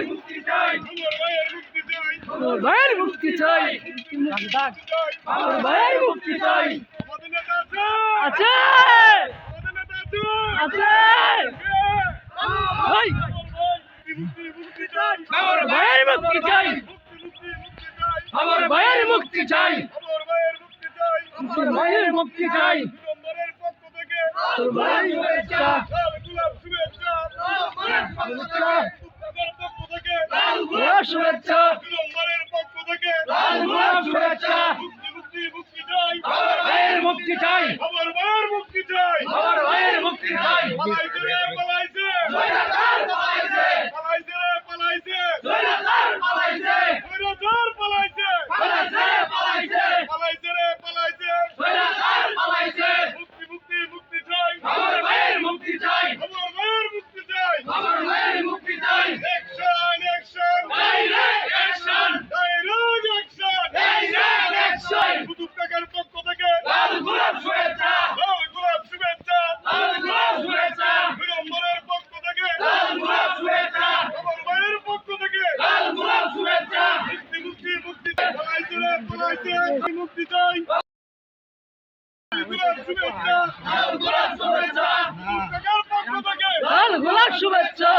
ভাইয়ের মুক্তি চাই আমার ভাইয়ের মুক্তি চাই আমার ভাইয়ের মুক্তি চাই আছে আছে ভাই আমার ভাইয়ের মুক্তি চাই আমার ভাইয়ের মুক্তি চাই আমার ভাইয়ের মুক্তি চাই তোর ভাই হয়ে চাই। শুভেচ্ছা। লাল গোলাপ শুভেচ্ছা। মুক্তি চাই। মুক্তি চাই। হ্যাঁ, হ্যাঁ, হ্যাঁ, শুভেচ্ছা। শুভেচ্ছা।